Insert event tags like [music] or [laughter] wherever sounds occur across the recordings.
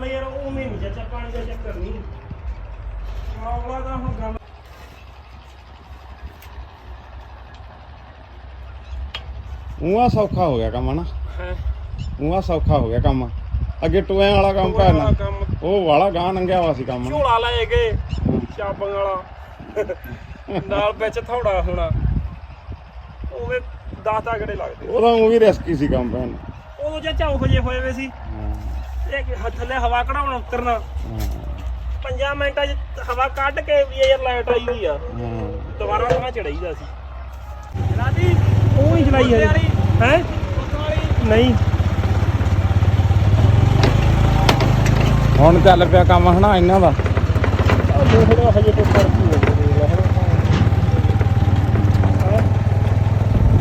ਗੱਲ ਯਾਰ ਉਹ ਨਹੀਂ ਚਾਚਾ ਪਾਣੀ ਦਾ ਚੱਕਰ ਨਹੀਂ ਮਾਮਲਾ ਤਾਂ ਹੁਣ ਗੱਲ ਉਹਾਂ ਸੌਖਾ ਹੋ ਗਿਆ ਕੰਮ ਹਨਾ? ਹੈ? ਉਹਾਂ ਸੌਖਾ ਹੋ ਗਿਆ ਕੰਮ। ਅੱਗੇ ਟੋਇਆਂ ਵਾਲਾ ਕੰਮ ਕੰਮ। ਉਹ ਵਾਲਾ ਗਾਂ ਨੰਗਿਆ ਵਾ ਸੀ ਕੰਮ ਝੋਲਾ ਲੈ ਕੇ ਚਾਬਣ ਵਾਲਾ। [laughs] ਨਾਲ ਵਿੱਚ ਥੋੜਾ ਹੋਣਾ। ਉਹਦੇ 10 ਤਾਗੜੇ ਲੱਗਦੇ। ਉਹਦਾ ਉਹ ਵੀ ਰਿਸਕੀ ਸੀ ਕੰਮ ਭੈਣ ਉਦੋਂ ਚਾਚਾ ਉਹ ਜੇ ਹੋਏ ਵੇ ਸੀ। ਇਹ ਥੱਲੇ ਹਵਾ ਕਢਾਉਣ ਉਤਰਨਾ। ਪੰਜਾਂ ਮਿੰਟਾਂ 'ਚ ਹਵਾ ਕੱਢ ਕੇ ਵੀ ਯਾਰ ਲਾਈਟ ਆਈ ਹੋਈ ਆ। ਦੁਬਾਰਾ ਤਾਂ ਚੜਾਈਦਾ ਸੀ। ਜਨਾਦੀ ਉਹ ਹੀ ਚਲਾਈ ਹੈ? ਹੈ ਨਹੀਂ। ਹੁਣ ਚੱਲ ਪਿਆ ਕੰਮ ਹਨਾ ਇਹਨਾਂ ਦਾ। ਦੇਖਦਾ ਹਜੇ ਤੋਂ ਕਰਦੀ ਹੈ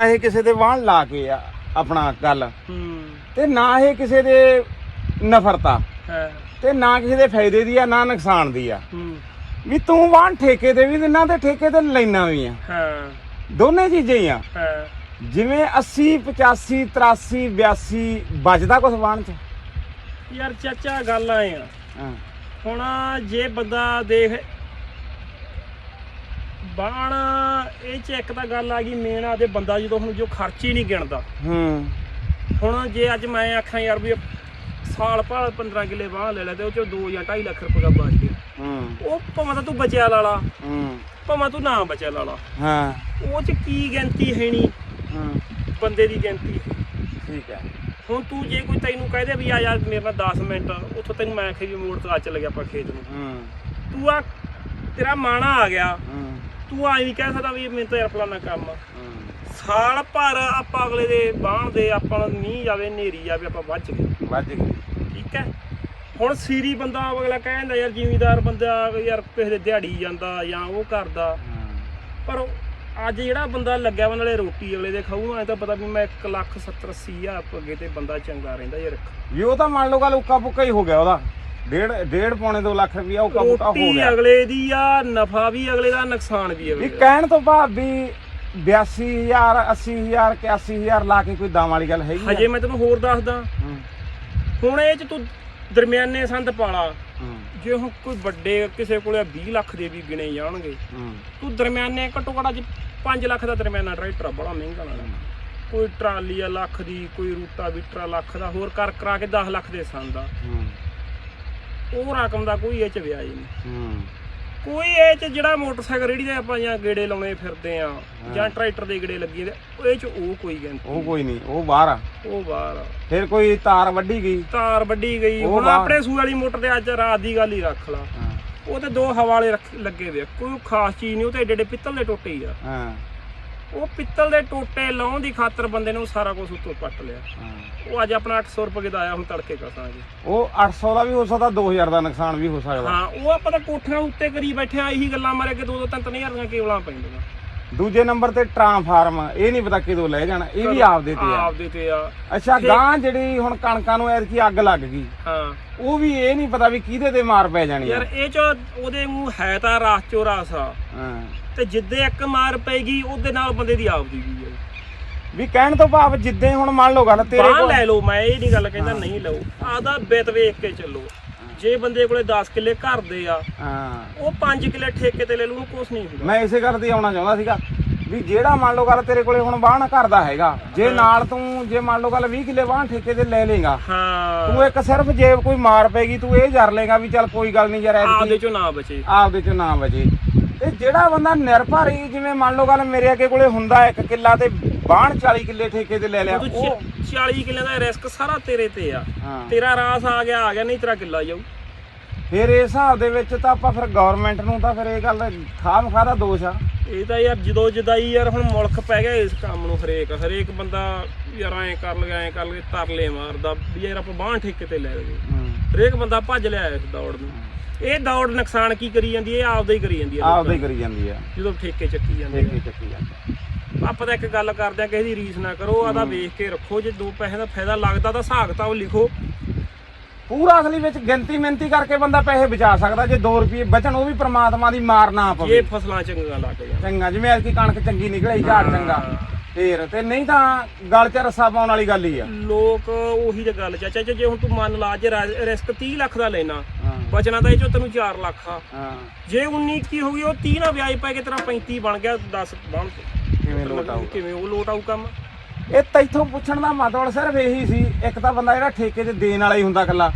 ਇਹ ਕਿਸੇ ਦੇ ਵਾਹਣ ਲਾ ਕੇ ਆ ਆਪਣਾ ਗੱਲ। ਤੇ ਨਾ ਇਹ ਕਿਸੇ ਦੇ ਨਫ਼ਰਤਾ। ਹੈ। ਤੇ ਨਾ ਕਿਸੇ ਦੇ ਫਾਇਦੇ ਦੀ ਆ ਨਾ ਨੁਕਸਾਨ ਦੀ ਆ। ਹੂੰ। ਵੀ ਤੂੰ ਵਾਹਣ ਠੇਕੇ ਤੇ ਵੀ ਦਿਨਾ ਤੇ ਠੇਕੇ ਤੇ ਲੈਣਾ ਵੀ ਆ। ਹਾਂ। ਦੋਨੇ ਚੀਜ਼ਾਂ ਹੀ ਆ। ਹੈ। ਜਿਵੇਂ 80 85 83 82 ਬਚਦਾ ਕੁਛ ਵਾਹਣ ਚ? ਯਾਰ ਚਾਚਾ ਗੱਲ ਆਏ ਆ। ਹਾਂ। ਹੁਣ ਜੇ ਬੰਦਾ ਦੇਖ ਬਾਣ ਇਹ ਚ ਇੱਕ ਤਾਂ ਗੱਲ ਆ ਗਈ ਮੇਨ ਆ ਦੇ ਬੰਦਾ ਜਦੋਂ ਹੁਣ ਜੋ ਖਰਚ ਹੀ ਨਹੀਂ ਗਿਣਦਾ। ਹੂੰ। ਹੁਣ ਜੇ ਅੱਜ ਮੈਂ ਆਖਾਂ ਯਾਰ ਵੀ ਸਾਲ ਭਾਲ 15 ਕਿੱਲੇ ਬਾਹ ਲੈ ਲੈ ਤੇ ਉਹ ਚ 2 ਜਾਂ 2.5 ਲੱਖ ਰੁਪਏ ਬਚ ਗਿਆ। ਹੂੰ। ਉਹ ਭਾਵੇਂ ਤਾਂ ਤੂੰ ਬਚਿਆ ਲਾਲਾ ਹੂੰ। ਭਾਵੇਂ ਤੂੰ ਨਾ ਬਚਿਆ ਲਾਲਾ ਹਾਂ। ਉਹ ਚ ਕੀ ਗਿਣਤੀ ਹੈ ਨਹੀਂ ਹੂੰ। ਬੰਦੇ ਦੀ ਗਿਣਤੀ ਠੀਕ ਹੈ। ਹੁਣ ਤੂੰ ਜੇ ਕੋਈ ਤੈਨੂੰ ਕਹਦੇ ਵੀ ਆ ਯਾਰ ਮੇਰੇ ਨਾਲ 10 ਮਿੰਟ ਉੱਥੋਂ ਤੈਨੂੰ ਮੈਂ ਆਖੇ ਵੀ ਮੋੜ ਤੋਂ ਆ ਚੱਲ ਗਿਆ ਆਪਾਂ ਖੇਤ ਨੂੰ। ਹੂੰ। ਤੂੰ ਆ ਤੇਰਾ ਮਾਣਾ ਆ ਗਿਆ। ਹੂੰ। ਤੂੰ ਆਈ ਨਹੀਂ ਕਹਿ ਸਕਦਾ ਵੀ ਮੈਨੂੰ ਤਾਂ ਯਾਰ ਫਲਾਣਾ ਕੰਮ ਆ। ਹੂੰ। ਸਾਲ ਭਰ ਆਪਾਂ ਅਗਲੇ ਦੇ ਬਾਣ ਦੇ ਆਪਾਂ ਨੂੰ ਮੀਂਹ ਜਾਵੇ ਹਨੇਰੀ ਜਾਵੇ ਆਪਾਂ ਬਚ ਗਏ। ਵੱਜ ਗਈ ਠੀਕ ਹੈ? ਹੁਣ ਸੀਰੀ ਬੰਦਾ ਅਗਲਾ ਕਹਿੰਦਾ ਯਾਰ ਜ਼ਿਮੀਦਾਰ ਬੰਦਾ ਯਾਰ ਕਿਸੇ ਦੇ ਦਿਹਾੜੀ ਜਾਂਦਾ ਜਾਂ ਉਹ ਕਰਦਾ। ਪਰ ਅੱਜ ਜਿਹੜਾ ਬੰਦਾ ਲੱਗਿਆ ਵਾ ਨਾਲੇ ਰੋਟੀ ਅਗਲੇ ਦੇ ਖਾਊ ਐ ਤਾਂ ਪਤਾ ਵੀ ਮੈਂ 1 ਲੱਖ 70 80 ਹਜ਼ਾਰ ਅੱਗੇ ਤੇ ਬੰਦਾ ਚੰਗਾ ਰਹਿੰਦਾ ਯਾਰ ਵੀ ਉਹ ਤਾਂ ਮੰਨ ਲਓ ਗੱਲ ਉੱਕਾ ਪੁੱਕਾ ਹੀ ਹੋ ਗਿਆ ਉਹਦਾ। ਡੇਢ ਡੇਢ ਪੌਣੇ 2 ਲੱਖ ਰੁਪਇਆ ਉੱਕਾ ਪੁੱਕਾ ਹੋ ਰੋਟੀ ਗਿਆ। ਅਗਲੇ ਦੀ ਆ ਨਫਾ ਵੀ ਅਗਲੇ ਦਾ ਨੁਕਸਾਨ ਵੀ ਵੀ ਅਗਲੇ ਦਾ। ਕਹਿਣ ਤੋਂ ਬਾਅਦ ਵੀ 82000 80000 81000 ਲਾ ਕੇ ਕੋਈ ਦਾਮ ਵਾਲੀ ਗੱਲ ਹੈਗੀ? ਹਜੇ ਮੈਂ ਤੈਨੂੰ ਹੋਰ ਦੱਸਦਾ। ਹੁਣ ਇਹ ਚ ਤੂੰ ਦਰਮਿਆਨੇ ਸੰਦ ਪਾਲਾ ਜੇ ਹੁਣ ਕੋਈ ਵੱਡੇ ਕਿਸੇ ਕੋਲੇ 20 ਲੱਖ ਦੇ ਵੀ ਗਿਣੇ ਜਾਣਗੇ ਤੂੰ ਦਰਮਿਆਨੇ ਘੱਟੋ ਘੱਟ ਅੱਜ 5 ਲੱਖ ਦਾ ਦਰਮਿਆਨਾ ਟਰੈਕਟਰ ਬੜਾ ਮਹਿੰਗਾ ਲੈਣਾ ਕੋਈ ਟਰਾਲੀ ਆ ਲੱਖ ਦੀ ਕੋਈ ਰੂਟਾ ਵੀਟਰਾ ਲੱਖ ਦਾ ਹੋਰ ਕਰ ਕਰਾ ਕੇ 10 ਲੱਖ ਦੇ ਸੰਦ ਆ। ਉਹ ਰਕਮ ਦਾ ਕੋਈ ਇਹ ਚ ਵਿਆਜ ਨਹੀਂ। ਹੂੰ, ਕੋਈ ਇਹ ਚ ਜਿਹੜਾ ਮੋਟਰਸਾਈਕਲ ਰੇੜੀ ਦੇ ਆਪਾਂ ਜਾਂ ਗੇੜੇ ਲਾਉਣੇ ਫਿਰਦੇ ਆ ਜਾਂ ਟਰੈਕਟਰ ਦੇ ਗੇੜੇ ਲੱਗੀ ਉਹ ਇਹ ਚ ਉਹ ਕੋਈ ਗਿਣਤੀ ਉਹ ਕੋਈ ਨਹੀਂ ਉਹ ਬਾਹਰ ਆ। ਉਹ ਬਾਹਰ ਆ। ਫਿਰ ਕੋਈ ਤਾਰ ਵੱਢੀ ਗਈ? ਤਾਰ ਵੱਡੀ ਗਈ ਉਹ ਹੁਣ ਬਾਹਰ। ਆਪਣੇ ਸੂ ਵਾਲੀ ਮੋਟਰ ਤੇ ਅੱਜ ਰਾਤ ਦੀ ਗੱਲ ਹੀ ਰੱਖ ਲਾ। ਹਾਂ। ਉਹ ਤੇ ਦੋ ਹਵਾ ਵਾਲੇ ਰੱਖ ਲੱਗੇ ਵੇ ਆ। ਕੋਈ ਖਾਸ ਚੀਜ਼ ਨਹੀਂ ਉਹ ਤੇ ਏਡੇ ਏਡੇ ਪਿੱਤਲ ਦੇ ਟੋਟੇ ਹੀ ਆ। ਹਾਂ। ਉਹ ਪਿੱਤਲ ਦੇ ਟੋਟੇ ਲਾਉਣ ਦੀ ਖਾਤਰ ਬੰਦੇ ਨੇ ਉਹ ਸਾਰਾ ਕੁਝ ਉੱਤੋਂ ਪੱਟ ਲਿਆ। ਉਹ ਅੱਜ ਆਪਣਾ 800 ਰੁਪਏ ਦਾ ਆਇਆ ਹੁਣ ਤੜਕੇ ਕਸਾਂਗੇ ਉਹ 800 ਦਾ ਵੀ ਹੋ ਸਕਦਾ 2000 ਦਾ ਨੁਕਸਾਨ ਵੀ ਹੋ ਸਕਦਾ। ਹਾਂ ਉਹ ਆਪਾਂ ਤਾਂ ਕੋਠਿਆਂ ਉੱਤੇ ਕਰੀ ਬੈਠੇ ਆ ਇਹੀ ਗੱਲਾਂ ਮਾਰੇ ਕਿ ਦੋ ਦੋ ਤਿੰਨ ਤਿੰਨ ਹਜ਼ਾਰ ਦੀਆਂ ਕੇਬਲਾਂ ਪੈਂਦੀਆਂ। ਦੂਜੇ ਨੰਬਰ ਤੇ ਟਰਾਂਸਫਾਰਮ ਇਹ ਨਹੀਂ ਪਤਾ ਕਿਦੋਂ ਲੈ ਜਾਣਾ ਇਹ ਵੀ ਆਪਦੇ ਤੇ ਆ। ਆਪਦੇ ਤੇ ਆ। ਅੱਛਾ ਗਾਂ ਜਿਹੜੀ ਹੁਣ ਕਣਕਾਂ ਨੂੰ ਐਰਕੀ ਅੱਗ ਲੱਗ ਗਈ ਹਾਂ। ਉਹ ਵੀ ਇਹ ਨਹੀਂ ਪਤਾ ਵੀ ਕਿਹਦੇ ਤੇ ਮਾਰ ਪੈ ਜਾਣੀ ਯਾਰ ਇਹ ਚ ਉਹਦੇ ਮੂੰਹ ਹੈ ਤਾਂ ਰਾਸ ਚੋ ਰਾਸ ਆ। ਹਾਂ। ਤੇ ਜਿੱਦੇ ਇੱਕ ਮਾਰ ਪੈਗੀ ਉਹਦੇ ਨਾਲ ਬੰਦੇ ਦੀ ਆਪਦੀ ਵੀ ਹੈ ਵੀ ਕਹਿਣ ਤੋਂ ਭਾਵ ਜਿੱਦੇ ਹੁਣ ਮੰਨ ਲਓ ਗੱਲ ਤੇਰੇ ਕੋਲ ਲੈ ਲਓ ਮੈਂ ਇਹ ਨਹੀਂ ਗੱਲ ਕਹਿੰਦਾ ਨਹੀਂ ਲਓ। ਆਦਾ ਬਿੱਤ ਵੇਖ ਕੇ ਚੱਲੋ। ਜੇ ਬੰਦੇ ਕੋਲੇ 10 ਕਿੱਲੇ ਘਰ ਦੇ ਆ ਹਾਂ। ਉਹ 5 ਕਿੱਲੇ ਠੇਕੇ ਤੇ ਲੈ ਲੂ ਉਹਨੂੰ ਕੁਛ ਨਹੀਂ ਹੁੰਦਾ। ਮੈਂ ਇਸੇ ਗੱਲ ਤੇ ਆਉਣਾ ਚਾਹੁੰਦਾ ਸੀਗਾ ਵੀ ਜਿਹੜਾ ਮੰਨ ਲਓ ਗੱਲ ਤੇਰੇ ਕੋਲੇ ਹੁਣ ਵਾਹਣ ਕਰਦਾ ਹੈਗਾ ਜੇ ਨਾਲ ਤੂੰ ਜੇ ਮੰਨ ਲਓ ਗੱਲ 20 ਕਿੱਲੇ ਵਾਹਣ ਠੇਕੇ ਤੇ ਲੈ ਲੇਗਾ ਹਾਂ। ਤੂੰ ਇੱਕ ਸਿਰਫ ਜੇ ਕੋਈ ਮਾਰ ਪੈਗੀ ਤੂੰ ਇਹ ਜਰ ਲੇਗਾ ਵੀ ਚੱਲ ਕੋਈ ਗੱਲ ਨਹੀਂ ਯਾਰ ਆਪਦੇ ਚੋਂ ਨਾ ਬਚੇ। ਆਪਦੇ ਚ ਨਾ ਵਜੇ ਤੇ ਜਿਹੜਾ ਬੰਦਾ ਨਿਰਭਰ ਹੀ ਜਿਵੇਂ ਮੰਨ ਲਓ ਗੱਲ ਮੇਰੇ ਅੱਗੇ ਕੋਲੇ ਹੁੰਦਾ ਇੱਕ ਕਿੱਲਾ ਤੇ ਬਾਹਣ 40 ਕਿੱਲੇ ਠੇਕੇ ਤੇ ਲੈ ਲਿਆ। ਤੂੰ ਉਹ 40 ਕਿੱਲਿਆਂ ਦਾ ਰਿਸਕ ਸਾਰਾ ਤੇਰੇ ਤੇ ਆ। ਹਾਂ। ਤੇਰਾ ਰਾਸ ਆ ਗਿਆ ਆ ਗਿਆ ਨਹੀਂ ਤੇਰਾ ਕਿੱਲਾ ਜਾਊ। ਫਿਰ ਇਸ ਹਿਸਾਬ ਦੇ ਵਿੱਚ ਤਾਂ ਆਪਾਂ ਫਿਰ ਗਵਰਨਮੈਂਟ ਨੂੰ ਤਾਂ ਫਿਰ ਇਹ ਗੱਲ ਖਾਮ ਖਾਦਾ ਦੋਸ਼ ਆ। ਇਹ ਤਾਂ ਯਾਰ ਜਦੋਂ ਜਦਾਈ ਯਾਰ ਹੁਣ ਮੁਲਕ ਪੈ ਗਿਆ ਇਸ ਕੰਮ ਨੂੰ ਹਰੇਕ ਹਰੇਕ ਬੰਦਾ ਯਾਰ ਐਂ ਕਰ ਲਗਾ ਐਂ ਕਰ ਲਗੇ ਤਰਲੇ ਮਾਰਦਾ ਵੀ ਯਾਰ ਆਪਾਂ ਬਾਹਰ ਠੇਕੇ ਤੇ ਲੈ ਲਈਏ। ਹਰੇਕ ਬੰਦਾ ਭੱਜ ਲਿਆ ਇਸ ਦੌੜ ਨੂੰ। ਇਹ ਦੌੜ ਨੁਕਸਾਨ ਕੀ ਕਰੀ ਜਾਂਦੀ ਹੈ? ਇਹ ਆਪਦਾ ਹੀ ਕਰੀ ਜਾਂਦੀ ਹੈ ਆਪਦਾ ਹੀ ਕਰੀ ਜਾਂਦੀ ਆ ਜਦੋਂ ਠੇਕੇ ਚੱਕੀ ਜਾਂਦੇ ਠੇਕੇ ਚੱਕੀ ਜਾਂਦਾ ਆਪਾਂ ਤਾਂ ਇੱਕ ਗੱਲ ਕਰਦੇ ਆ ਕਿਸੇ ਦੀ ਰੀਸ ਨਾ ਕਰੋ ਆਦਾ ਵੇਖ ਕੇ ਰੱਖੋ ਜੇ ਦੋ ਪੈਸੇ ਦਾ ਫਾਇਦਾ ਲੱਗਦਾ ਤਾਂ ਹਿਸਾਬ ਕਿਤਾਬ ਲਿਖੋ। ਪੂਰਾ ਅਸਲੀ ਵਿੱਚ ਗਿਣਤੀ ਮਿੰਤੀ ਕਰਕੇ ਬੰਦਾ ਪੈਸੇ ਬਚਾ ਸਕਦਾ ਜੇ 2 ਰੁਪਏ ਬਚਣ ਉਹ ਵੀ ਪ੍ਰਮਾਤਮਾ ਦੀ ਮਾਰ ਨਾ ਪਵੇ। ਫਸਲਾਂ ਚੰਗੀਆਂ ਲੱਗ ਚੰਗਾ ਜਿਵੇਂ ਐਤਕੀ ਕਣਕ ਚੰਗੀ ਨਿਕਲੀ ਝਾੜ ਚੰਗਾ। ਫੇਰ ਤੇ ਨਹੀਂ ਤਾਂ ਗਲ 'ਚ ਰੱਸਾ ਪਾਉਣ ਵਾਲੀ ਗੱਲ ਹੀ ਆ। ਲੋਕ ਉਹੀ ਤਾਂ ਗੱਲ ਚਾਚਾ ਜੇ ਹੁਣ ਤੂੰ ਮੰਨ ਲਾ ਜੇ ਰਿਸਕ 30 ਲੱਖ ਦਾ ਲੈਣਾ ਬਚਣਾ ਤਾਂ ਇਹ ਚੋਂ ਤੈਨੂੰ 4 ਲੱਖ ਆ। ਜੇ 19 ਕੀ ਹੋ ਗਈ ਉਹ 30 ਨਾਲ ਵਿਆਜ ਪੈ ਕੇ ਤੇਰਾ 35 ਬਣ ਗਿਆ 10 ਬਣ ਕਿਵੇਂ ਲੋਟ ਆਊ ਕਿਵੇਂ ਉਹ ਲੋਟ ਆਊ ਕੰਮ? ਇਹ ਤੈਥੋਂ ਪੁੱਛਣ ਦਾ ਮਤਲਬ ਸਿਰਫ ਇਹੀ ਸੀ ਇੱਕ ਤਾਂ ਬੰਦਾ ਜਿਹੜਾ ਠੇਕੇ ਤੇ ਦੇਣ ਵਾਲਾ ਹੀ ਹੁੰਦਾ ਇਕੱਲਾ।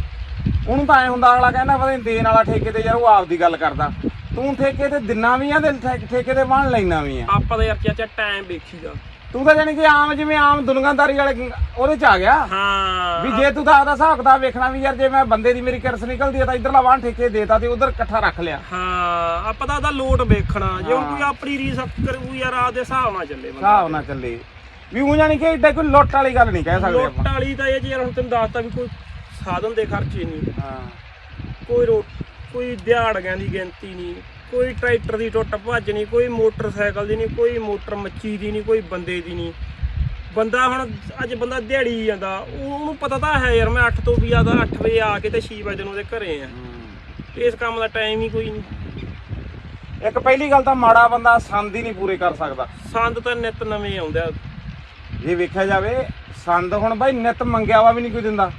ਉਹਨੂੰ ਤਾਂ ਐ ਹੁੰਦਾ ਅਗਲਾ ਕਹਿੰਦਾ ਪਤਾ ਨਹੀਂ ਦੇਣ ਵਾਲਾ ਠੇਕੇ ਤੇ ਯਾਰ ਉਹ ਆਪਦੀ ਗੱਲ ਕਰਦਾ। ਤੂੰ ਠੇਕੇ ਤੇ ਦਿਨਾ ਵੀ ਆ ਤੇ ਠੇਕੇ ਤੇ ਬਾਣ ਲੈਣਾ ਵੀ ਆ। ਆਪਾਂ ਤਾਂ ਯਾਰ ਚਾਚਾ ਟਾਈਮ ਵੇਖੀਦਾ ਤੂੰ ਤਾਂ ਜਾਨੀ ਕਿ ਆਮ ਜਿਵੇਂ ਆਮ ਦੁਨੀਆਦਾਰੀ ਵਾਲੇ ਉਹਦੇ ਚ ਆ ਗਿਆ। ਹਾਂ। ਵੀ ਜੇ ਤੂੰ ਤਾਂ ਆਪਦਾ ਹਿਸਾਬ ਕਿਤਾਬ ਵੇਖਣਾ ਵੀ ਯਾਰ ਜੇ ਮੈਂ ਬੰਦੇ ਦੀ ਮੇਰੀ ਕਿਰਸ ਨਿਕਲਦੀ ਆ ਤਾਂ ਇਧਰਲਾ ਬਾਣ ਠੇਕੇ ਦੇਤਾ ਤੇ ਉਧਰ ਇਕੱਠਾ ਰੱਖ ਲਿਆ। ਹਾਂ ਆਪਾਂ ਤਾਂ ਉਹਦਾ ਲੋਟ ਵੇਖਣਾ। ਜੇ ਹੁਣ ਕੋਈ ਆਪਣੀ ਰੀਸ ਕਰੂ ਯਾਰ ਆਪਦੇ ਹਿਸਾਬ ਨਾਲ ਚੱਲੇ ਬੰਦਾ। ਹਿਸਾਬ ਨਾਲ ਚੱਲੇ। ਵੀ ਉਹ ਜਾਨੀ ਕਿ ਏਡਾ ਕੋਈ ਲੁੱਟ ਵਾਲੀ ਗੱਲ ਨਹੀਂ ਕਹਿ ਸਕਦੇ ਲੋਟ ਆਪਾਂ। ਵਾਲੀ ਤਾਂ ਇਹ ਜੇ ਯਾਰ ਹੁਣ ਤੈਨੂੰ ਦੱਸਤਾ ਵੀ ਕੋਈ ਸਾਧਨ ਦੇ ਖਰਚੇ ਨਹੀਂ। ਹਾਂ। ਕੋਈ ਰੋ ਕੋਈ ਦਿਹਾੜੀਆਂ ਦੀ ਗਿਣਤੀ ਨਹੀਂ। ਕੋਈ ਟਰੈਕਟਰ ਦੀ ਟੁੱਟ ਭੱਜ ਨਹੀਂ ਕੋਈ ਮੋਟਰਸਾਈਕਲ ਦੀ ਨਹੀਂ ਕੋਈ ਮੋਟਰ ਮੱਛੀ ਦੀ ਨਹੀਂ ਕੋਈ ਬੰਦੇ ਦੀ ਨਹੀਂ। ਬੰਦਾ ਹੁਣ ਅੱਜ ਬੰਦਾ ਦਿਹਾੜੀ ਜਾਂਦਾ ਉਹ- ਉਹਨੂੰ ਪਤਾ ਤਾਂ ਹੈ ਯਾਰ ਮੈਂ 8 ਤੋਂ ਵੀ ਆਦਾ 8 ਵਜੇ ਆ ਕੇ ਤੇ 6 ਵਜੇ ਨੂੰ ਉਹਦੇ ਘਰੇ ਆ। ਇਸ ਕੰਮ ਦਾ ਟਾਈਮ ਹੀ ਕੋਈ ਨਹੀਂ। ਇੱਕ ਪਹਿਲੀ ਗੱਲ ਤਾਂ ਮਾੜਾ ਬੰਦਾ ਸੰਦ ਹੀ ਨਹੀਂ ਪੂਰੇ ਕਰ ਸਕਦਾ। ਸੰਦ ਤਾਂ ਨਿਤ ਨਵੇਂ ਆਉਂਦੇ ਆ। ਜੇ ਵੇਖਿਆ ਜਾਵੇ ਸੰਦ ਹੁਣ ਬਾਈ ਨਿਤ ਮੰਗਿਆ ਵਾ ਵੀ ਨਹੀਂ ਕੋਈ ਦਿੰਦਾ।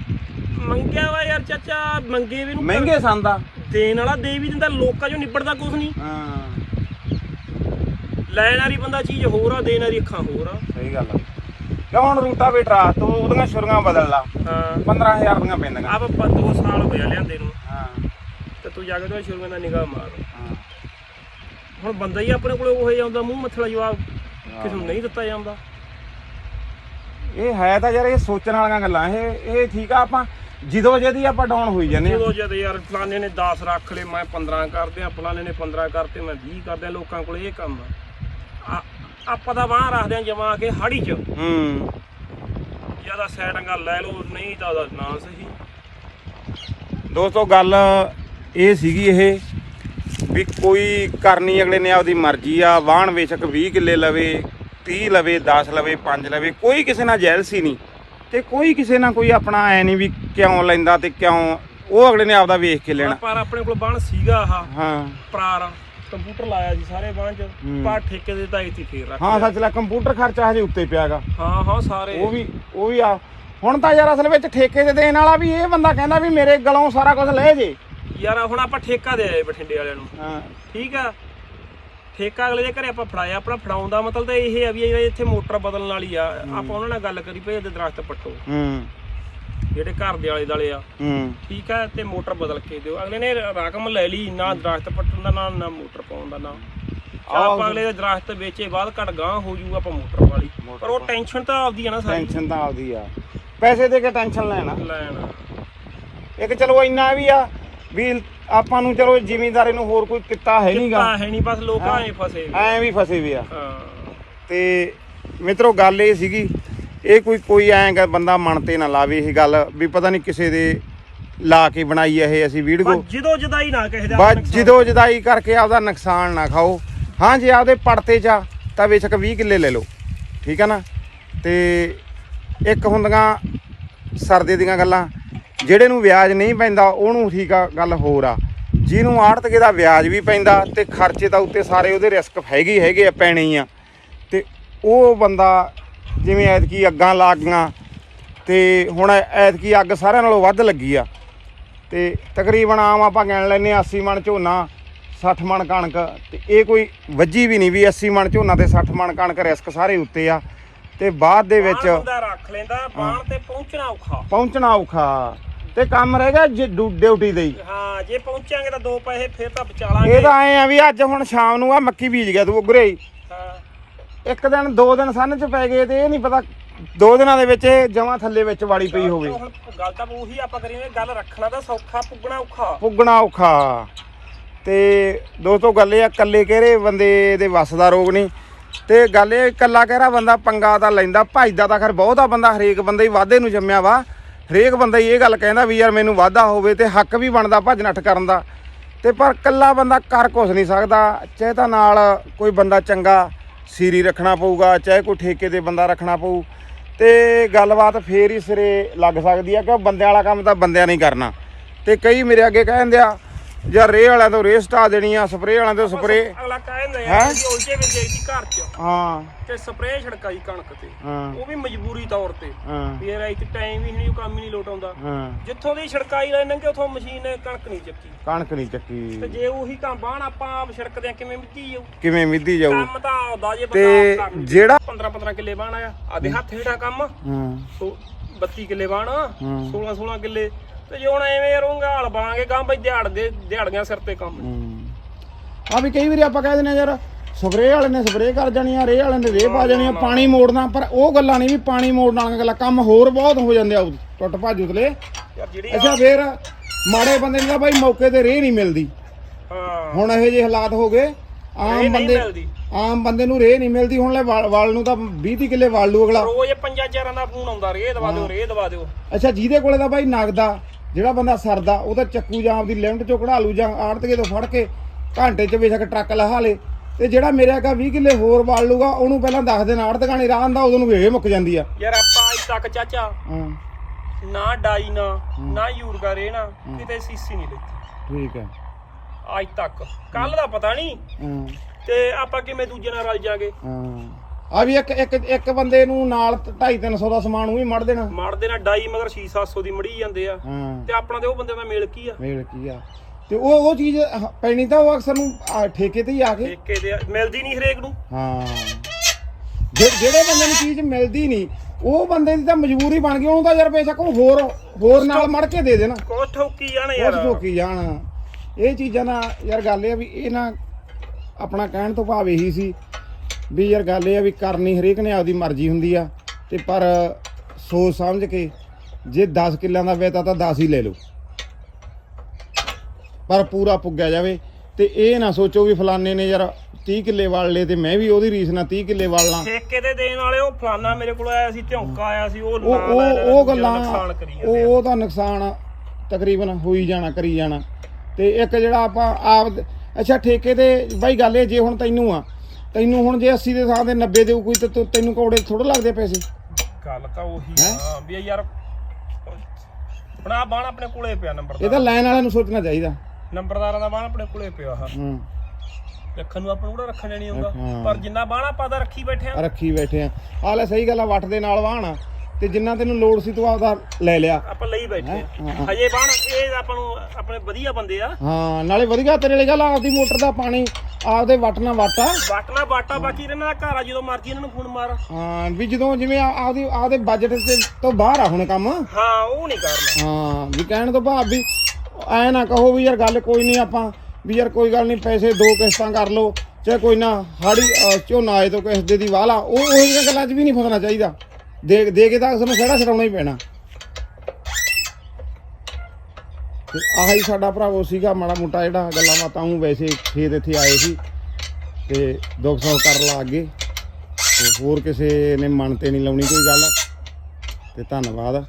ਮੰਗਿਆ ਵਾ ਯਾਰ ਚਾਚਾ ਮੰਗੇ ਵੀ ਨੂੰ। ਮਹਿੰਗੇ ਸੰਦ ਆ। ਦੇਣ ਵਾਲਾ ਦੇ ਵੀ ਦਿੰਦਾ ਲੋਕਾਂ ਚੋਂ ਨਿਬੜਦਾ ਕੁਝ ਨਹੀਂ। ਹਾਂ। ਲੈਣ ਵਾਲੀ ਬੰਦਾ ਚੀਜ਼ ਹੋਰ ਆ ਦੇਣ ਵਾਲੀ ਅੱਖਾਂ ਹੋਰ ਆ। ਸਹੀ ਗੱਲ ਆ। ਕਿਉਂ ਹੁਣ ਰੂਟਾ ਵੇਟਰਾ ਤੂੰ ਉਹਦੀਆਂ ਸ਼ੁਰੀਆਂ ਬਦਲ ਲਾ। ਹਾਂ। 15000 ਦੀਆਂ ਪੈਂਦੀਆਂ। ਆਪ ਆਪਾਂ 2 ਸਾਲ ਹੋਇਆ ਲਿਆਂਦੇ ਨੂੰ। ਹਾਂ। ਤੇ ਤੂੰ ਜਾ ਕੇ ਤੇ ਸ਼ੁਰੂ ਦਾ ਨਿਗਾਹ ਮਾਰ। ਹਾਂ। ਹੁਣ ਬੰਦਾ ਹੀ ਆਪਣੇ ਕੋਲੇ ਉਹ ਜਾਂਦਾ ਮੂੰਹ ਮੱਥਲਾ ਜਵਾਬ ਕਿਸੇ ਨੂੰ ਨਹੀਂ ਦਿੱਤਾ ਜਾਂਦਾ। ਇਹ ਹੈ ਤਾਂ ਯਾਰ ਇਹ ਸੋਚਣ ਵਾਲੀਆਂ ਗੱਲਾਂ ਇਹ ਇਹ ਠੀਕ ਆ ਆਪਾਂ ਜਦੋਂ ਜਦੀ ਆਪਾਂ ਡਾਊਨ ਹੋਈ ਜਾਂਦੇ ਆ ਜਦੋਂ ਜਦ ਯਾਰ ਫਲਾਣੇ ਨੇ 10 ਰੱਖ ਲਏ ਮੈਂ 15 ਕਰਦੇ ਆ ਫਲਾਣੇ ਨੇ 15 ਕਰਤੇ ਮੈਂ 20 ਕਰਦੇ ਆ ਲੋਕਾਂ ਕੋਲੇ ਇਹ ਕੰਮ ਆ। ਆ- ਆਪਾਂ ਤਾਂ ਬਾਹਰ ਰੱਖਦੇ ਆ ਜਮਾ ਕੇ ਹਾੜੀ ਚ। ਹੂੰ। ਜ਼ਿਆਦਾ ਸੈਟਿੰਗਾਂ ਲੈ ਲਓ ਨਹੀਂ ਤਾਂ ਉਹਦਾ ਨਾ ਸਹੀ। ਦੋਸਤੋ ਗੱਲ ਇਹ ਸੀਗੀ ਇਹ ਵੀ ਕੋਈ ਕਰਨੀ ਅਗਲੇ ਨੇ ਆਪਦੀ ਮਰਜ਼ੀ ਆ ਵਾਹਣ ਵੇਚਕ 20 ਕਿੱਲੇ ਲਵੇ 30 ਲਵੇ 10 ਲਵੇ 5 ਲਵੇ ਕੋਈ ਕਿਸੇ ਨਾਲ ਜੈਲਸੀ ਨਹੀਂ। ਤੇ ਕੋਈ ਕਿਸੇ ਨਾਲ ਕੋਈ ਆਪਣਾ ਐ ਨਹੀਂ ਵੀ ਕਿਉਂ ਲੈਂਦਾ ਤੇ ਕਿਉਂ ਉਹ ਅਗਲੇ ਨੇ ਆਪਦਾ ਵੇਖ ਕੇ ਲੈਣਾ। ਪਰ ਆਪਣੇ ਕੋਲ ਬਾਣ ਸੀਗਾ ਆਹ ਹਾਂ। ਪਰਾਰ ਕੰਪਿਊਟਰ ਲਾਇਆ ਸੀ ਸਾਰੇ ਬਾਣ ਚ। ਪਰ ਠੇਕੇ ਦੇ ਤਾਂ ਇੱਥੇ ਫੇਰ ਰੱਖ ਹਾਂ। ਸੱਚ ਲੈ ਕੰਪਿਊਟਰ ਖਰਚਾ ਹਜੇ ਉੱਤੇ ਪਿਆਗਾ। ਹਾਂ ਹਾਂ ਸਾਰੇ। ਉਹ ਵੀ ਉਹ ਵੀ ਆ। ਹੁਣ ਤਾਂ ਯਾਰ ਅਸਲ ਵਿੱਚ ਠੇਕੇ ਤੇ ਦੇਣ ਵਾਲਾ ਵੀ ਇਹ ਬੰਦਾ ਕਹਿੰਦਾ ਵੀ ਮੇਰੇ ਗਲੋਂ ਸਾਰਾ ਕੁਝ ਲੈ ਜੇ। ਯਾਰ ਹੁਣ ਆਪਾਂ ਠੇਕਾ ਦੇ ਆਏ ਬਠਿੰਡੇ ਵਾਲਿਆਂ ਨੂੰ। ਹਾਂ। ਠੀਕ ਆ? ਠੇਕਾ ਅਗਲੇ ਦੇ ਘਰੇ ਆਪਾਂ ਫੜਾਇਆ ਆਪਣਾ ਫੜਾਉਣ ਦਾ ਮਤਲਬ ਤਾਂ ਇਹ ਆ ਵੀ ਇਹ ਇੱਥੇ ਮੋਟਰ ਬਦਲਣ ਵਾਲੀ ਆ। ਆਪਾਂ ਉਹਨਾਂ ਨਾਲ ਗੱਲ ਕਰੀ ਭਈ ਇਹਦੇ ਦਰਖਤ ਪੱਟੋ। ਹੂੰ। ਜਿਹੜੇ ਘਰ ਦੇ ਆਲੇ ਦਾਲੇ ਆ। ਹੂੰ। ਠੀਕ ਆ ਤੇ ਮੋਟਰ ਬਦਲ ਕੇ ਦਿਓ। ਅਗਲੇ ਨੇ ਰਕਮ ਲੈ ਲਈ ਨਾ ਦਰਖਤ ਪੱਟਣ ਦਾ ਨਾ ਨਾ ਮੋਟਰ ਪਾਉਣ ਦਾ ਨਾ। ਆਪਾਂ ਅਗਲੇ ਦੇ ਦਰਖਤ ਵੇਚੇ ਬਾਅਦ ਘਟ ਗਾਂ ਹੋ ਜੂਗਾ ਆਪਾਂ ਮੋਟਰ ਵਾਲੀ ਪਰ ਉਹ ਟੈਨਸ਼ਨ ਤਾਂ ਆਪਦੀ ਆ ਨਾ ਸਾਰੀ। ਟੈਨਸ਼ਨ ਤਾਂ ਆਪਦੀ ਆ। ਪੈਸੇ ਦੇ ਕੇ ਟੈਨਸ਼ਨ ਲੈਣਾ। ਲੈਣ। ਇੱਕ ਚਲੋ ਇੰਨਾ ਵੀ ਆ ਵੀ ਆਪਾਂ ਨੂੰ ਚਲੋ ਜ਼ਿਮੀਂਦਾਰੇ ਨੂੰ ਹੋਰ ਕੋਈ ਕਿੱਤਾ ਹੈ ਨਹੀਂਗਾ ਕਿੱਤਾ ਹੈ ਨਹੀਂ ਬਸ ਲੋਕ ਐ ਫਸੇ ਵੇ। ਐਂ ਵੀ ਫਸੇ ਵੀ ਆ। ਹਾਂ। ਤੇ ਮਿੱਤਰੋ ਗੱਲ ਇਹ ਸੀਗੀ ਇਹ ਕੋਈ ਕੋਈ ਐਂ ਗਾ ਬੰਦਾ ਮਨ ਤੇ ਨਾ ਲਾਵੇ ਇਹ ਗੱਲ ਵੀ ਪਤਾ ਨਹੀਂ ਕਿਸੇ ਦੇ ਲਾ ਕੇ ਬਣਾਈ ਆ ਇਹ ਅਸੀਂ ਵੀਡੀਓ। ਬਸ ਜਦੋਂ ਜਦਾਈ ਨਾ ਕਿਸੇ ਦਾ ਬਸ ਜਦੋਂ ਜਦਾਈ ਕਰਕੇ ਆਪਦਾ ਨੁਕਸਾਨ ਨਾ ਖਾਓ। ਹਾਂ ਜੇ ਆਪਦੇ ਪੜਤੇ ਆ ਤਾਂ ਬੇਸ਼ੱਕ 20 ਕਿੱਲੇ ਲੈ ਲਓ। ਠੀਕ ਆ ਨਾ? ਤੇ ਇੱਕ ਹੁੰਦੀਆਂ ਸਰਦੇ ਦੀਆਂ ਗੱਲਾਂ ਜਿਹੜੇ ਨੂੰ ਵਿਆਜ ਨਹੀਂ ਪੈਂਦਾ ਉਹਨੂੰ ਠੀਕ ਆ ਗੱਲ ਹੋਰ ਆ। ਜਿਹਨੂੰ ਆੜਤਕੇ ਦਾ ਵਿਆਜ ਵੀ ਪੈਂਦਾ ਤੇ ਖਰਚੇ ਤਾਂ ਉੱਤੇ ਸਾਰੇ ਉਹਦੇ ਰਿਸਕ ਹੈਗੇ ਹੈਗੇ ਆ ਪੈਣੇ ਹੀ ਆ। ਤੇ ਉਹ ਬੰਦਾ ਜਿਵੇਂ ਐਤਕੀ ਅੱਗਾਂ ਲੱਗ ਗਈਆਂ ਤੇ ਹੁਣ ਐਤਕੀ ਅੱਗ ਸਾਰਿਆਂ ਨਾਲੋਂ ਵੱਧ ਲੱਗੀ ਆ। ਤੇ ਤਕਰੀਬਨ ਆਮ ਆਪਾਂ ਗਿਣ ਲੈਨੇ 80 ਮਣ ਝੋਨਾ 60 ਮਣ ਕਣਕ ਤੇ ਇਹ ਕੋਈ ਵੱਜੀ ਵੀ ਨਹੀਂ ਵੀ 80 ਮਣ ਝੋਨਾ ਤੇ 60 ਮਣ ਕਣਕ ਰਿਸਕ ਸਾਰੇ ਉੱਤੇ ਆ। ਤੇ ਬਾਅਦ ਦੇ ਵਿੱਚ ਬੰਦਾ ਰੱਖ ਲੈਂਦਾ ਬਾਹਰ ਤੇ ਪਹੁੰਚਣਾ ਔਖਾ। ਪਹੁੰਚਣਾ ਔਖਾ। ਤੇ ਕੰਮ ਰਹਿ ਗਿਆ ਜੇ ਡਿਊ- ਡਿਊਟੀ ਦੇ ਹੀ। ਹਾਂ ਜੇ ਪਹੁੰਚਾਂਗੇ ਤਾਂ ਦੋ ਪੈਸੇ ਫਿਰ ਤਾਂ ਬਚਾ ਲਾਂਗੇ ਇਹ ਤਾਂ ਐ ਆ ਵੀ ਅੱਜ ਹੁਣ ਸ਼ਾਮ ਨੂੰ ਆ ਮੱਕੀ ਬੀਜ ਗਿਆ ਤੂੰ ਉਗਰੇ ਹੀ। ਹਾਂ। ਇੱਕ ਦਿਨ ਦੋ ਦਿਨ ਸੰਨ ਚ ਪੈ ਗਏ ਤੇ ਇਹ ਨਹੀਂ ਪਤਾ ਦੋ ਦਿਨਾਂ ਦੇ ਵਿੱਚ ਜਮਾ ਥੱਲੇ ਵਿੱਚ ਵਾੜੀ ਪਈ ਹੋਵੇ। ਹੁਣ ਗੱਲ ਤਾਂ ਉਹੀ ਆਪਾਂ ਕਰੀਏ ਗੱਲ ਰੱਖਣਾ ਤਾਂ ਸੌਖਾ ਪੁੱਗਣਾ ਔਖਾ। ਪੁੱਗਣਾ ਔਖਾ। ਤੇ ਦੋਸਤੋ ਗੱਲ ਇਹ ਆ ਕੱਲੇ ਕਿਹੜੇ ਬੰਦੇ ਦੇ ਵੱਸ ਦਾ ਰੋਗ ਨਹੀਂ ਤੇ ਗੱਲ ਇਹ ਕੱਲਾ ਕਿਹੜਾ ਬੰਦਾ ਪੰਗਾ ਤਾਂ ਲੈਂਦਾ ਭਜਦਾ ਤਾਂ ਖੈਰ ਬਹੁਤਾ ਬੰਦਾ ਹਰੇਕ ਬੰਦਾ ਹੀ ਵਾਧੇ ਨੂੰ ਜੰਮਿਆ ਵਾ। ਹਰੇਕ ਬੰਦਾ ਹੀ ਇਹ ਗੱਲ ਕਹਿੰਦਾ ਵੀ ਯਾਰ ਮੈਨੂੰ ਵਾਧਾ ਹੋਵੇ ਤੇ ਹੱਕ ਵੀ ਬਣਦਾ ਭੱਜ ਨੱਠ ਕਰਨ ਦਾ। ਤੇ ਪਰ ਕੱਲਾ ਬੰਦਾ ਕਰ ਕੁਛ ਨਹੀਂ ਸਕਦਾ। ਚਾਹੇ ਤਾਂ ਨਾਲ ਕੋਈ ਬੰਦਾ ਚੰਗਾ ਸੀਰੀ ਰੱਖਣਾ ਪਊਗਾ, ਚਾਹੇ ਕੋਈ ਠੇਕੇ ਤੇ ਬੰਦਾ ਰੱਖਣਾ ਪਊ। ਤੇ ਗੱਲਬਾਤ ਫੇਰ ਹੀ ਸਿਰੇ ਲੱਗ ਸਕਦੀ ਆ ਕਿ ਬੰਦਿਆਂ ਵਾਲਾ ਕੰਮ ਤਾਂ ਬੰਦਿਆਂ ਨਹੀਂ ਕਰਨਾ। ਤੇ ਕਈ ਮੇਰੇ ਅੱਗੇ ਕਹਿੰਦੇ ਆ ਜਾਂ ਰੇ ਵਾਲਿਆਂ ਤੋਂ ਰੇ ਸਟਾ ਦੇਣੀ ਆ ਸਪਰੇ ਵਾਲਿਆਂ ਤੋਂ ਸਪਰੇ ਅਗਲਾ ਕਹਿੰਦਾ ਹੈਂ? ਯਾਰ ਜੀ ਉਲਝੇ ਵਿੱਚ ਗਈ ਸੀ ਘਰ 'ਚ ਹਾਂ। ਤੇ ਸਪਰੇਅ ਛੜਕਾਈ ਕਣਕ ਤੇ। ਹਾਂ। ਉਹ ਵੀ ਮਜਬੂਰੀ ਤੌਰ ਤੇ। ਹਾਂ। ਵੀ ਯਾਰ ਇੱਥੇ ਟਾਈਮ ਹੀ ਨਹੀਂ ਉਹ ਕੰਮ ਹੀ ਨਹੀਂ ਲੋਟ ਆਉਂਦਾ। ਹਾਂ। ਜਿੱਥੋਂ ਦੀ ਛੜਕਾਈ ਲੈ ਲੰਘੇ ਉਥੋਂ ਮਸ਼ੀਨ ਨੇ ਕਣਕ ਨਹੀਂ ਚੱਕੀ। ਕਣਕ ਨਹੀਂ ਤੇ ਚੱਕੀ ਜੇ ਉਹੀ ਕੰਮ ਬਾਣ ਆਪਾਂ ਆਪ ਛੜਕਦੇ ਆ ਕਿਵੇਂ ਮਿੱਟੀ ਜਾਊ? ਕਿਵੇਂ ਮਿੱਧੀ ਜਾਊ? ਕੰਮ ਤਾਂ ਆਉਂਦਾ ਜੇ ਤੇ ਬੰਦਾ ਆਪ ਕਰ ਜਿਹੜਾ 15 15 ਕਿੱਲੇ ਬਾਣ ਆਦੇ ਹੱਥ ਹੇਠਾਂ ਕੰਮ। ਹਾਂ। ਸੋ 32 ਕਿੱਲੇ ਬਾਣ ਹਾਂ। 16 16 ਕਿੱਲੇ। ਤੇ ਜੇ ਹੁਣ ਐਵੇਂ ਰਹੂੰਗਾ ਹਲ ਬਾਵਾਂਗੇ ਗਾਂ ਬਈ ਦਿਹਾੜ ਦੇ ਦਿਹਾੜੀਆਂ ਸਿਰ ਤੇ ਕੰਮ। ਆ ਵੀ ਕਈ ਵਾਰੀ ਆਪਾਂ ਕਹਿ ਦਿੰਦੇ ਆ ਯਾਰ ਸਪਰੇਅ ਵਾਲੇ ਨੇ ਸਪਰੇਅ ਕਰ ਜਾਣੀ ਆ ਰੇ ਵਾਲੇ ਨੇ ਰੇ ਪਾ ਜਾਣੀ ਆ ਪਾਣੀ ਮੋੜਨਾ ਪਰ ਉਹ ਗੱਲਾਂ ਨਹੀਂ ਵੀ ਪਾਣੀ ਮੋੜਨ ਵਾਲੀਆਂ ਗੱਲਾਂ ਕੰਮ ਹੋਰ ਬਹੁਤ ਹੋ ਜਾਂਦੇ ਆ ਟੁੱਟ ਭੱਜ ਉਤਲੇ। ਯਾਰ ਜਿਹੜੀ ਅੱਛਾ ਫੇਰ ਮਾੜੇ ਬੰਦੇ ਨੂੰ ਤਾਂ ਬਾਈ ਮੌਕੇ ਤੇ ਰੇ ਨਹੀਂ ਮਿਲਦੀ। ਹਾਂ। ਹੁਣ ਇਹੋ ਜਿਹੇ ਹਾਲਾਤ ਹੋ ਗਏ ਆਮ ਬੰਦੇ ਆਮ ਬੰਦੇ ਨੂੰ ਰੇ ਨਹੀਂ ਮਿਲਦੀ ਹੁਣ ਲੈ ਵਾਲ ਨੂੰ ਤਾਂ 20 30 ਕਿੱਲੇ ਵਾਲ ਲੂ ਅਗਲਾ। ਰੋਜ਼ ਪੰਜਾਂ ਚਾਰਾਂ ਦਾ ਫੋਨ ਆਉਂਦਾ ਰੇ ਦਵਾ ਦਿਓ ਰੇ ਦਵਾ ਦਿਓ। ਅੱਛਾ ਜਿਹਦੇ ਕੋਲੇ ਤਾਂ ਬਾਈ ਨਗਦਾ। ਜਿਹੜਾ ਬੰਦਾ ਸਰਦਾ ਉਹ ਤਾਂ ਚੱਕੂ ਜਾਂ ਆਪਦੀ ਲਿਮਟ ਚੋਂ ਕਢਾ ਲੂ ਜਾਂ ਆੜਤਗੇ ਤੋਂ ਫੜ ਕੇ ਘੰਟੇ ਚ ਬੇਸ਼ੱਕ ਟਰੱਕ ਲਹਾ ਲੇ। ਤੇ ਜਿਹੜਾ ਮੇਰੇ ਅੱਗਾ 20 ਕਿੱਲੇ ਹੋਰ ਵਾਲ ਲੂਗਾ ਉਹਨੂੰ ਪਹਿਲਾਂ ਦੱਸ ਦੇਣ ਆੜਤਗਾਣੀ ਰਾਹ ਹੁੰਦਾ ਉਦੋਂ ਨੂੰ ਵੇਹੇ ਮੁੱਕ ਜਾਂਦੀ ਆ। ਯਾਰ ਆਪਾਂ ਅੱਜ ਤੱਕ ਚਾਚਾ ਹਾਂ। ਨਾ ਡਾਈ ਨਾ ਨਾ ਯੂਰਗਾ ਰੇ ਨਾ ਕਿਤੇ ਸੀਸੀ ਨਹੀਂ ਲਈ ਠੀਕ ਹੈ ਅੱਜ ਤੱਕ। ਕੱਲ ਦਾ ਪਤਾ ਨਹੀਂ। ਤੇ ਆਪਾਂ ਕਿਵੇਂ ਦੂਜੇ ਨਾਲ ਰਲ ਜਾਗੇ? ਹਾਂ। ਆ ਵੀ ਇੱਕ ਇੱਕ ਇੱਕ ਬੰਦੇ ਨੂੰ ਨਾਲ 2.5 300 ਦਾ ਸਮਾਨ ਉਹ ਵੀ ਮੜ ਦੇਣਾ। ਮੜਦੇ ਨਾਲ ਡਾਈ ਮਗਰ 6-700 ਦੀ ਮੜੀ ਜਾਂਦੇ ਆ। ਹਾਂ। ਤੇ ਆਪਣਾ ਤੇ ਉਹ ਬੰਦੇ ਦਾ ਮੇਲ ਕੀ ਆ? ਮੇਲ ਕੀ ਆ? ਤੇ ਉਹ ਉਹ ਚੀਜ਼ ਹ- ਪੈਣੀ ਤਾਂ ਉਹ ਅਕਸਰ ਨੂੰ ਆ, ਠੇਕੇ ਤੇ ਹੀ ਆ ਕੇ। ਠੇਕੇ ਦੇ ਮਿਲਦੀ ਨਹੀਂ ਹਰੇਕ ਨੂੰ। ਹਾਂ। ਜਿ- ਜਿਹੜੇ ਬੰਦੇ ਨੂੰ ਚੀਜ਼ ਮਿਲਦੀ ਨਹੀਂ ਉਹ ਬੰਦੇ ਦੀ ਤਾਂ ਮਜਬੂਰੀ ਬਣ ਗਈ ਉਹਨੂੰ ਤਾਂ ਯਾਰ ਬੇਸ਼ੱਕ ਉਹ ਹੋਰ ਹੋਰ ਨਾਲ ਮੜ ਕੇ ਦੇ ਦੇਣਾ। ਕੋ ਠੋਕੀ ਜਾਣ ਉਸ ਯਾਰ। ਝੋਕੀ ਜਾਣ। ਇਹ ਚੀਜ਼ਾਂ ਦਾ ਯਾਰ ਗੱਲ ਇਹ ਆ ਵੀ ਇਹ ਨਾ ਆਪਣਾ ਕਹਿਣ ਤੋਂ ਭਾਵ ਇਹੀ ਸੀ ਵੀ ਯਾਰ ਗੱਲ ਇਹ ਆ ਵੀ ਕਰਨੀ ਹਰੇਕ ਨੇ ਆਪਦੀ ਮਰਜ਼ੀ ਹੁੰਦੀ ਆ ਤੇ ਪਰ ਸੋਚ ਸਮਝ ਕੇ ਜੇ 10 ਕਿੱਲਿਆਂ ਦਾ ਵੇਤਾ ਤਾਂ 10 ਹੀ ਲੈ ਲਓ। ਪਰ ਪੂਰਾ ਪੁੱਗਿਆ ਜਾਵੇ ਤੇ ਇਹ ਨਾ ਸੋਚੋ ਵੀ ਫਲਾਣੇ ਨੇ ਯਾਰ 30 ਕਿੱਲੇ ਵਾਲ ਲਏ ਤੇ ਮੈਂ ਵੀ ਉਹਦੀ ਰੀਸ ਨਾਲ 30 ਕਿੱਲੇ ਵਾਲ ਲਾਂ। ਠੇਕੇ ਤੇ ਦੇਣ ਵਾਲੇ ਉਹ ਫਲਾਨਾ ਮੇਰੇ ਕੋਲ ਆਇਆ ਸੀ ਝੌਂਕਾ ਆਇਆ ਸੀ ਉਹ ਉਹ ਲੈ ਲੈ ਉਹ ਉਹ ਗੱਲਾਂ ਉਹ ਆ। ਉਹਦਾ ਨੁਕਸਾਨ ਤਕਰੀਬਨ ਹੋਈ ਜਾਣਾ ਕਰੀ ਜਾਣਾ। ਤੇ ਇੱਕ ਜਿਹੜਾ ਆਪਾਂ ਆਪ ਅੱਛਾ ਠੇਕੇ ਤੇ ਬਾਈ ਗੱਲ ਇਹ ਜੇ ਹੁਣ ਤੈਨੂੰ ਆ ਤੈਨੂੰ ਹੁਣ ਜੇ 80 ਦੇ ਥਾਂ ਤੇ 90 ਦੇਊ ਕੋਈ ਤੇ ਤੈਨੂੰ ਕੋੜੇ ਥੋੜਾ ਲੱਗਦੇ ਪੈਸੇ। ਗੱਲ ਤਾਂ ਉਹੀ ਆ ਵੀ ਯਾਰ ਆਪਣਾ ਬਾਣ ਆਪਣੇ ਕੋਲੇ ਪਿਆ ਨੰਬਰ ਇਹ ਤਾਂ ਲੈਣ ਵਾਲਿਆਂ ਨੂੰ ਸੋਚਣਾ ਚਾਹੀਦਾ। ਨੰਬਰਦਾਰਾਂ ਦਾ ਬਾਣ ਆਪਣੇ ਕੋਲੇ ਪਿਆ ਆ ਹੂੰ। ਰੱਖਣ ਨੂੰ ਆਪਾਂ ਨੂੰ ਕਿਹੜਾ ਰੱਖਣ ਨਹੀਂ ਆਉਂਦਾ। ਪਰ ਜਿੰਨਾ ਬਾਣ ਆਪਾਂ ਤਾਂ ਰੱਖੀ ਬੈਠੇ ਆ। ਰੱਖੀ ਬੈਠੇ ਆ। ਆ ਲੈ ਸਹੀ ਗੱਲ ਆ ਵੱਟ ਦੇ ਨਾਲ ਵਾਹਣ ਤੇ ਜਿੰਨਾ ਤੈਨੂੰ ਲੋੜ ਸੀ ਤੂੰ ਆਪਦਾ ਲੈ ਲਿਆ। ਆਪਾਂ ਲਈ ਬੈਠੇ। ਹਜੇ ਬਾਣ ਇਹ ਆਪਾਂ ਨੂੰ ਆਪਣੇ ਵਧੀਆ ਬੰਦੇ ਆ। ਹਾਂ ਨਾਲੇ ਵਧੀਆ ਤੇਰੇ ਲਈ ਗੱਲ ਆਪਦੀ ਮੋਟਰ ਦਾ ਪਾਣੀ ਆਪਦੇ ਵੱਟ ਨਾਲ ਵੱਟ ਆ। ਬਾਟਣਾ ਬਾਟਾ ਬਾਕੀ ਇਹਨਾਂ ਦਾ ਘਰ ਆ ਜਦੋਂ ਮਰਜ਼ੀ ਇਹਨਾਂ ਨੂੰ ਫੋਨ ਮਾਰ। ਹਾਂ ਵੀ ਜਦੋਂ ਜਿਵੇਂ ਆਪਦੀ ਆਪਦੇ ਬਜਟ ਤੋਂ ਬਾਹਰ ਆ ਹੁਣ ਕੰਮ। ਹਾਂ ਉਹ ਨਹੀਂ ਕਰਨਾ। ਹਾਂ ਵੀ ਕਹਿਣ ਤੋਂ ਭਾਵ ਵੀ ਐ ਨਾ ਕਹੋ ਵੀ ਯਾਰ ਗੱਲ ਕੋਈ ਨਹੀਂ ਆਪਾਂ ਵੀ ਯਾਰ ਕੋਈ ਗੱਲ ਨਹੀਂ ਪੈਸੇ ਦੋ ਕਿਸ਼ਤਾਂ ਕਰ ਲਓ ਚਾਹੇ ਕੋਈ ਨਾ ਹਾੜੀ ਝੋਨਾ ਆਏ ਤੋਂ ਕਿਸ ਦੇ ਦੀ ਵਾਲਾ ਉਹ ਉਹ ਗੱਲਾਂ 'ਚ ਵੀ ਨਹੀਂ ਫਸਣਾ ਚਾਹੀਦਾ। ਦੇ ਦੇ ਕੇ ਤਾਂ ਸਾਨੂੰ ਖੜਾ ਛਡਾਉਣਾ ਹੀ ਪੈਣਾ। ਤੇ ਆਹੀ ਸਾਡਾ ਭਰਾਵੋ ਸੀਗਾ ਮਾੜਾ ਮੋਟਾ ਜਿਹੜਾ, ਗੱਲਾਂ ਬਾਤਾਂ ਉਹ ਵੈਸੇ ਖੇਤ ਇੱਥੇ ਆਏ ਸੀ ਤੇ ਦੁੱਖ ਸੁੱਖ ਕਰ ਲਾ ਅੱਗੇ ਤੇ ਹੋਰ ਕਿਸੇ ਨੇ ਮਨ ਤੇ ਨਹੀਂ ਲਾਉਣੀ ਕੋਈ ਗੱਲ। ਤੇ ਧੰਨਵਾਦ।